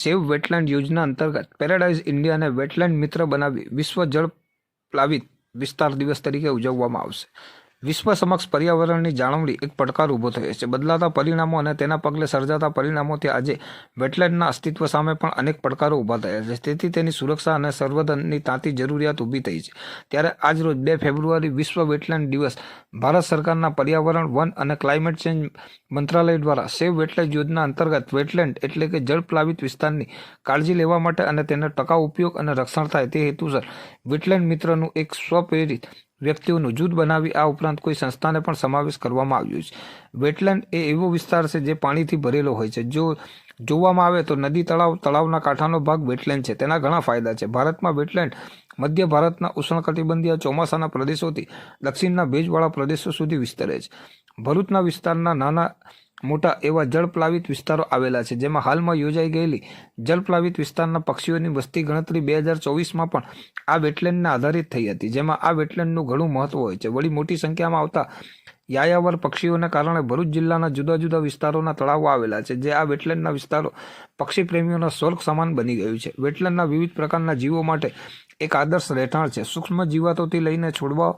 સેવ wetland યોજના અંતર્ગત paradise ઇન્ડિયાને wetland મિત્ર બનાવી વિશ્વ જળ પ્લાવિત વિસ્તાર દિવસ તરીકે ઉજવવામાં આવશે. વિશ્વ સમક્ષ પર્યાવરણની જાળવણી એક પડકાર ઊભો થયો છે. બદલાતા પરિણામો અને તેના પગલે સર્જાતા પરિણામોથી આજે વેટલેન્ડના અસ્તિત્વ સામે પણ અનેક પડકારો ઊભા થયા છે. તેથી તેની સુરક્ષા અને સંવર્ધનની તાતી જરૂરિયાત ઊભી થઈ છે. ત્યારે આજરોજ બે ફેબ્રુઆરી વિશ્વ વેટલેન્ડ દિવસ ભારત સરકારના પર્યાવરણ, વન અને ક્લાઇમેટ ચેન્જ મંત્રાલય દ્વારા સેવ વેટલેન્ડ યોજના અંતર્ગત વેટલેન્ડ એટલે કે જળ પ્લાવિત વિસ્તારની કાળજી લેવા માટે અને તેનો ટકાઉ ઉપયોગ અને રક્ષણ થાય તે હેતુસર વેટલેન્ડ મિત્રનું એક સ્વપ્રેરિત વ્યક્તિઓનું જૂથ બનાવી આ ઉપરાંત કોઈ સંસ્થાને પણ સમાવેશ કરવામાં આવ્યો છે. વેટલેન્ડ એ એવો વિસ્તાર છે જે પાણીથી ભરેલો હોય છે. જો જોવામાં આવે તો નદી તળાવ, તળાવના કાંઠાનો ભાગ વેટલેન્ડ છે. તેના ઘણા ફાયદા છે. ભારતમાં વેટલેન્ડ મધ્ય ભારતના ઉષ્ણકટિબંધીય ચોમાસાના પ્રદેશોથી દક્ષિણના ભેજવાળા પ્રદેશો સુધી વિસ્તરે છે. ભરૂચના વિસ્તારના નાના મોટા એવા જળપ્લાવિત વિસ્તારો આવેલા છે, જેમાં હાલમાં યોજાઈ ગયેલી જળપ્લાવિત વિસ્તારના પક્ષીઓની વસ્તી ગણતરી બે હજાર ચોવીસમાં પણ આ વેટલેન્ડના આધારિત થઈ હતી, જેમાં આ વેટલેન્ડનું ઘણું મહત્વ હોય છે. વળી મોટી સંખ્યામાં આવતા યાયાવર પક્ષીઓને કારણે ભરૂચ જિલ્લાના જુદા જુદા વિસ્તારોના તળાવો આવેલા છે, જે આ વેટલેન્ડના વિસ્તારો પક્ષી પ્રેમીઓના સ્વર્ગ સમાન બની ગયું છે. વેટલેન્ડના વિવિધ પ્રકારના જીવો માટે એક આદર્શ રહેઠાણ છે. સૂક્ષ્મ જીવાતોથી લઈને છોડવાઓ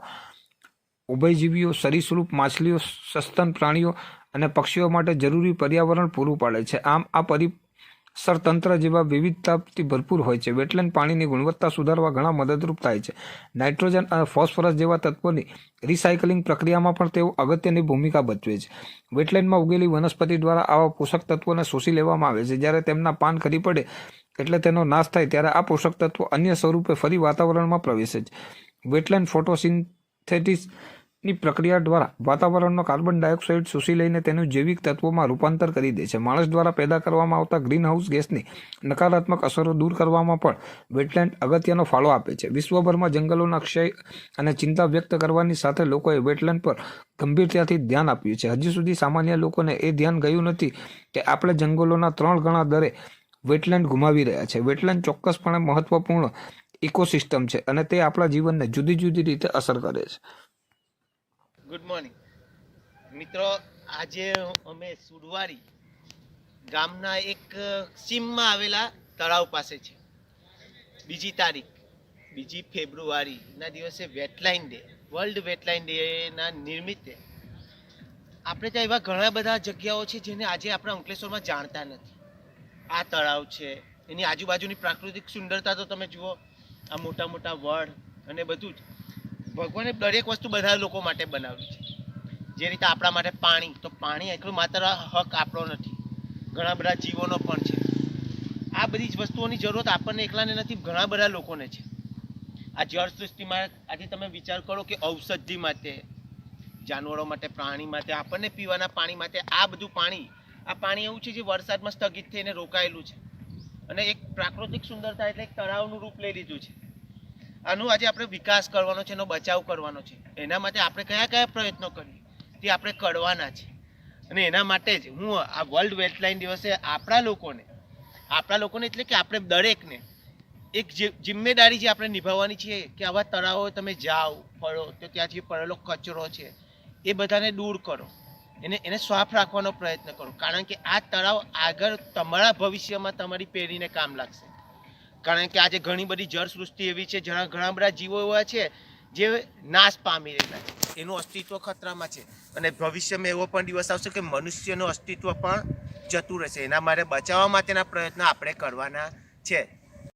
ઉભયજીવીઓ, સરીસૃપ, માછલીઓ, સસ્તન પ્રાણીઓ અને પક્ષીઓ માટે જરૂરી પર્યાવરણ પૂરું પાડે છે. આમ, આ પરિસરતંત્ર જેવા વિવિધતાથી ભરપૂર હોય છે. વેટલેન્ડ પાણીની ગુણવત્તા સુધારવા ઘણા મદદરૂપ થાય છે. નાઇટ્રોજન અને ફોસ્ફરસ જેવા તત્વોની રિસાયકલિંગ પ્રક્રિયામાં પણ તેઓ અગત્યની ભૂમિકા ભજવે છે. વેટલેન્ડમાં ઉગેલી વનસ્પતિ દ્વારા આવા પોષક તત્વોને શોષી લેવામાં આવે છે. જ્યારે તેમના પાન ખરી પડે એટલે તેનો નાશ થાય, ત્યારે આ પોષક તત્વો અન્ય સ્વરૂપે ફરી વાતાવરણમાં પ્રવેશે છે. વેટલેન્ડ ફોટોસિન્થેટિસ ની પ્રક્રિયા દ્વારા વાતાવરણનો કાર્બન ડાયોક્સાઇડ શોષી લઈને તેનું જૈવિક તત્વોમાં રૂપાંતર કરી દે છે. માણસ દ્વારા પેદા કરવામાં આવતા ગ્રીનહાઉસ ગેસની નકારાત્મક અસરો દૂર કરવામાં પણ વેટલેન્ડ અગત્યનો ફાળો આપે છે. વિશ્વભરમાં જંગલોના ક્ષય અને ચિંતા વ્યક્ત કરવાની સાથે લોકોએ વેટલેન્ડ પર ગંભીરતાથી ધ્યાન આપ્યું છે. હજી સુધી સામાન્ય લોકોને એ ધ્યાન ગયું નથી કે આપણે જંગલોના ત્રણ ગણા દરે વેટલેન્ડ ગુમાવી રહ્યા છે. વેટલેન્ડ ચોક્કસપણે મહત્વપૂર્ણ ઇકોસિસ્ટમ છે અને તે આપણા જીવનને જુદી જુદી રીતે અસર કરે છે. ગુડ મોર્નિંગ મિત્રો, આજે અમે સુરવારી ગામના એક સીમમાં આવેલા તળાવ પાસે છે બીજી તારીખ, બીજી ફેબ્રુઆરીના દિવસે વેટલાઇન ડે, વર્લ્ડ વેટલાઇન ડેના નિમિત્તે આપણે ત્યાં એવા ઘણા બધા જગ્યાઓ છે જેને આજે આપણા અંકલેશ્વરમાં જાણતા નથી. આ તળાવ છે, એની આજુબાજુની પ્રાકૃતિક સુંદરતા તો તમે જુઓ આ મોટા મોટા વડ અને બધું જ. ભગવાને દરેક વસ્તુ બધા લોકો માટે બનાવી છે. જે રીતે આપણા માટે પાણી, તો પાણી એટલું માત્ર હક આપણો નથી. ઘણા બધા જીવોનો પણ છે. આ બધી જ વસ્તુઓની જરૂરત આપણને એકલાને નથી, ઘણા બધા લોકોને છે. આ જળ સૃષ્ટિમાં આજે તમે વિચાર કરો કે ઔષધિ માટે, જાનવરો માટે, પ્રાણી માટે, આપણને પીવાના પાણી માટે આ બધું પાણી, આ પાણી એવું છે જે વરસાદમાં સ્થગિત થઈને રોકાયેલું છે. અને એક પ્રાકૃતિક સુંદરતા એટલે એક તળાવનું રૂપ લઈ લીધું છે. આનું આજે આપણે વિકાસ કરવાનો છે, એનો બચાવ કરવાનો છે. એના માટે આપણે કયા કયા પ્રયત્નો કરીએ? તે આપણે કરવાના છે. અને એના માટે જ હું આ વર્લ્ડ વેટલાઇન દિવસે આપણા લોકોને આપણા લોકોને એટલે કે આપણે દરેકને એક જિમ્મેદારી જે આપણે નિભાવવાની છે કે આવા તળાવો તમે જાઓ, ફળો, તો ત્યાં જે પડેલો કચરો છે, એ બધાને દૂર કરો. એને એને સાફ રાખવાનો પ્રયત્ન કરો. કારણ કે આ તળાવ આગળ તમારા ભવિષ્યમાં તમારી પેઢીને કામ લાગશે. કારણ કે આજે ઘણી બધી જળસૃષ્ટિ એવી છે, જ્યાં ઘણા બધા જીવો એવા છે, જે નાશ પામી રહેલા છે. એનું અસ્તિત્વ ખતરામાં છે. અને ભવિષ્યમાં એવો પણ દિવસ આવશે કે મનુષ્યનું અસ્તિત્વ પણ જતું રહેશે. એના માટે બચાવવા માટેના પ્રયત્નો આપણે કરવાના છે.